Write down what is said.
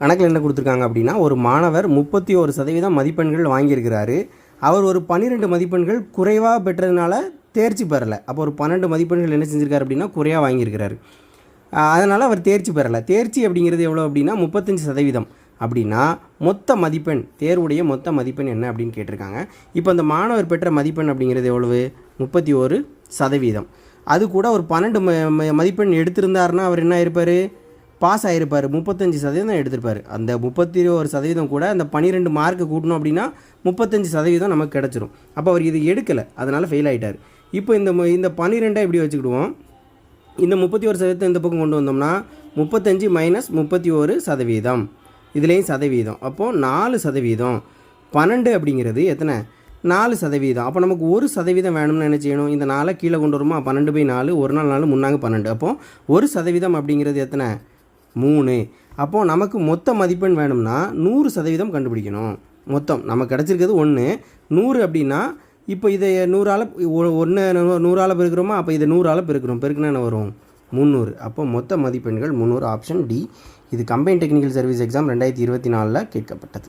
கணக்கில் என்ன கொடுத்துருக்காங்க அப்படின்னா ஒரு மாணவர் முப்பத்தி ஒரு சதவீதம் மதிப்பெண்கள் வாங்கியிருக்கிறாரு. அவர் ஒரு பன்னிரெண்டு மதிப்பெண்கள் குறைவாக பெற்றதுனால தேர்ச்சி பெறலை. அப்போ ஒரு பன்னெண்டு மதிப்பெண்கள் என்ன செஞ்சிருக்காரு அப்படின்னா குறையாக வாங்கியிருக்கிறாரு. அதனால் அவர் தேர்ச்சி பெறலை. தேர்ச்சி அப்படிங்கிறது எவ்வளோ அப்படின்னா முப்பத்தஞ்சு சதவீதம். அப்படின்னா மொத்த மதிப்பெண் தேர்வுடைய மொத்த மதிப்பெண் என்ன அப்படின்னு கேட்டிருக்காங்க. இப்போ அந்த மாணவர் பெற்ற மதிப்பெண் அப்படிங்கிறது எவ்வளவு? முப்பத்தி ஒரு சதவீதம். அது கூட ஒரு பன்னெண்டு ம மதிப்பெண் எடுத்திருந்தாருன்னா அவர் என்ன இருப்பார் பாஸ் ஆகிருப்பார் முப்பத்தஞ்சு சதவீதம் எடுத்திருப்பார். அந்த முப்பத்தி ஒரு சதவீதம் கூட அந்த பன்னிரெண்டு மார்க்கு கூட்டணும் அப்படின்னா முப்பத்தஞ்சு சதவீதம் நமக்கு கிடச்சிரும். அப்போ அவர் இது எடுக்கலை. அதனால் ஃபெயில் ஆகிட்டார் இப்போ இந்த இந்த பன்னிரெண்டை இப்படி வச்சுக்கிடுவோம்? இந்த முப்பத்தி ஒரு சதவீதத்தை இந்த பக்கம் கொண்டு வந்தோம்னா முப்பத்தஞ்சு மைனஸ் முப்பத்தி ஒரு சதவீதம். இதுலேயும் சதவீதம். அப்போது நாலு சதவீதம். பன்னெண்டு அப்படிங்கிறது எத்தனை? நாலு சதவீதம். அப்போ நமக்கு ஒரு சதவீதம் வேணும்னு என்ன செய்யணும்? இந்த நாளை கீழே கொண்டு வருமா? பன்னெண்டு பை நாலு ஒரு நாள் நாலு முன்னாங்க பன்னெண்டு. அப்போது ஒரு சதவீதம் அப்படிங்கிறது எத்தனை? மூணு. அப்போது நமக்கு மொத்த மதிப்பெண் வேணும்னா நூறு சதவீதம் கண்டுபிடிக்கணும். மொத்தம். நமக்கு கிடச்சிருக்கிறது ஒன்று நூறு அப்படின்னா இப்போ இதை நூறால் ஒன்று நூறால் பெருக்கிறோமா? அப்போ இதை நூறால் பெருக்கிறோம். பெருக்குனா என்ன வரும்? முந்நூறு. அப்போ மொத்த மதிப்பெண்கள் முந்நூறு. Option D. இது கம்பைன் டெக்னிக்கல் சர்வீஸ் எக்ஸாம் ரெண்டாயிரத்தி இருபத்தி நாலில் கேட்கப்பட்டது.